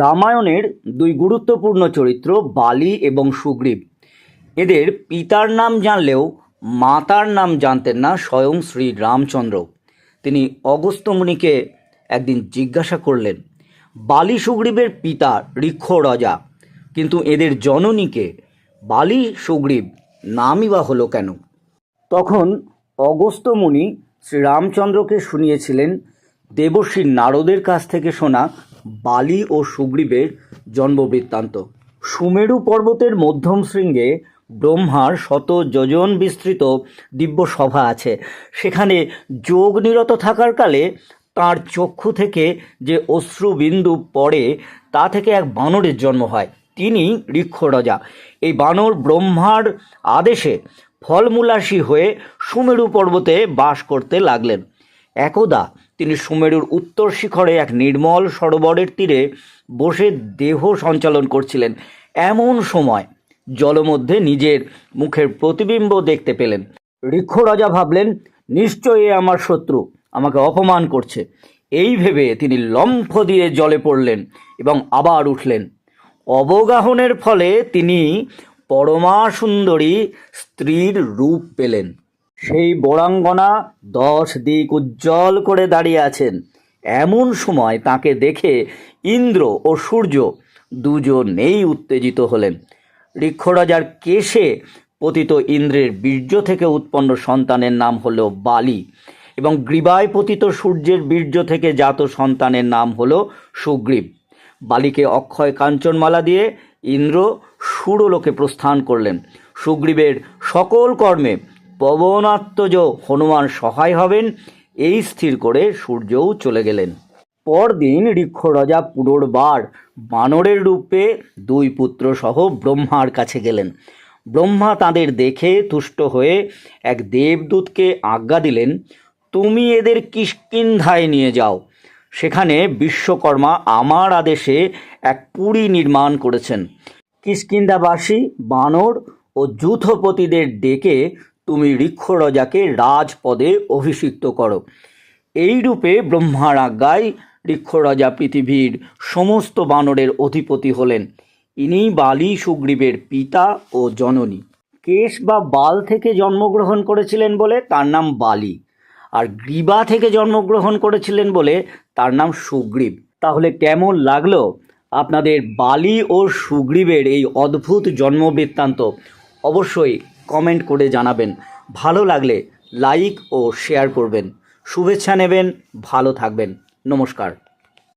রামায়ণের দুই গুরুত্বপূর্ণ চরিত্র বালি এবং সুগ্রীব। এদের পিতার নাম জানলেও মাতার নাম জানতেন না স্বয়ং শ্রী রামচন্দ্র। তিনি অগস্ত্য মুনিকে একদিন জিজ্ঞাসা করলেন, বালি সুগ্রীবের পিতা ঋক্ষ রাজা, কিন্তু এদের জননীকে বালি সুগ্রীব নামই বা হলো কেন? তখন অগস্ত্য মুনি শ্রীরামচন্দ্রকে শুনিয়েছিলেন দেবশ্রী নারদের কাছ থেকে শোনা বালি ও সুগ্রীবের জন্মবৃত্তান্ত। সুমেরু পর্বতের মধ্যম শৃঙ্গে ব্রহ্মার শত যোজন বিস্তৃত দিব্য সভা আছে। সেখানে যোগ নিরত থাকার কালে তার চক্ষু থেকে যে অশ্রুবিন্দু পড়ে, তা থেকে এক বানরের জন্ম হয়। তিনি ঋক্ষ রাজা এই বানর ব্রহ্মার আদেশে ফলমূলাসী হয়ে সুমেরু পর্বতে বাস করতে লাগলেন। একদা তিনি সুমেরুর উত্তর শিখরে এক নির্মল সরোবরের তীরে বসে দেহ সঞ্চালন করছিলেন। এমন সময় জলমধ্যে নিজের মুখের প্রতিবিম্ব দেখতে পেলেন। ঋক্ষ রাজা ভাবলেন নিশ্চয়ই আমার শত্রু, আমাকে অপমান করছে। এই ভেবে তিনি লম্ফ দিয়ে জলে পড়লেন এবং আবার উঠলেন। অবগাহনের ফলে তিনি পরমা সুন্দরী স্ত্রীর রূপ পেলেন। সেই বরাঙ্গনা দশ দিক উজ্জ্বল করে দাঁড়িয়ে আছেন। এমন সময় তাকে দেখে ইন্দ্র ও সূর্য দুজনেই উত্তেজিত হলেন। ঋক্ষরাজার কেশে পতিত ইন্দ্রের বীর্য থেকে উৎপন্ন সন্তানের নাম হল বালি এবং গ্রীবায় পতিত সূর্যের বীর্য থেকে জাত সন্তানের নাম হল সুগ্রীব। বালিকে অক্ষয় কাঞ্চনমালা দিয়ে ইন্দ্র সুরলোকে প্রস্থান করলেন। সুগ্রীবের সকল কর্মে পবনাত্মজ হনুমান সহায় হবেন। এই স্থির করে সূর্যও চলে গেলেন। পরদিন ঋক্ষরাজা পুনর্বার বানরের রূপে দুই পুত্র সহ ব্রহ্মার কাছে গেলেন। ব্রহ্মা তাদের দেখে তুষ্ট হয়ে এক দেবদূতকে আজ্ঞা দিলেন, তুমি এদের কিষ্কিন্ধায় নিয়ে যাও। সেখানে বিশ্বকর্মা আমার আদেশে এক পুরী নির্মাণ করেছেন। কিষ্কিন্ধাবাসী, বানর ও যুথপতিদের ডেকে তুমি ঋক্ষরাজাকে রাজপদে অভিষিক্ত করো। এই রূপে ব্রহ্মার আজ্ঞায় ঋক্ষরাজা পৃথিবীর সমস্ত বানরের অধিপতি হলেন। ইনি বালি সুগ্রীবের পিতা ও জননী। কেশ বা বাল থেকে জন্মগ্রহণ করেছিলেন বলে তার নাম বালি, আর গ্রীবা থেকে জন্মগ্রহণ করেছিলেন বলে তার নাম সুগ্রীব। তাহলে কেমন লাগল আপনাদের বালি ও সুগ্রীবের এই অদ্ভুত জন্মবৃত্তান্ত? অবশ্যই কমেন্ট করে জানাবেন। ভালো লাগলে লাইক ও শেয়ার করবেন। শুভেচ্ছা নেবেন ভালো থাকবেন। নমস্কার।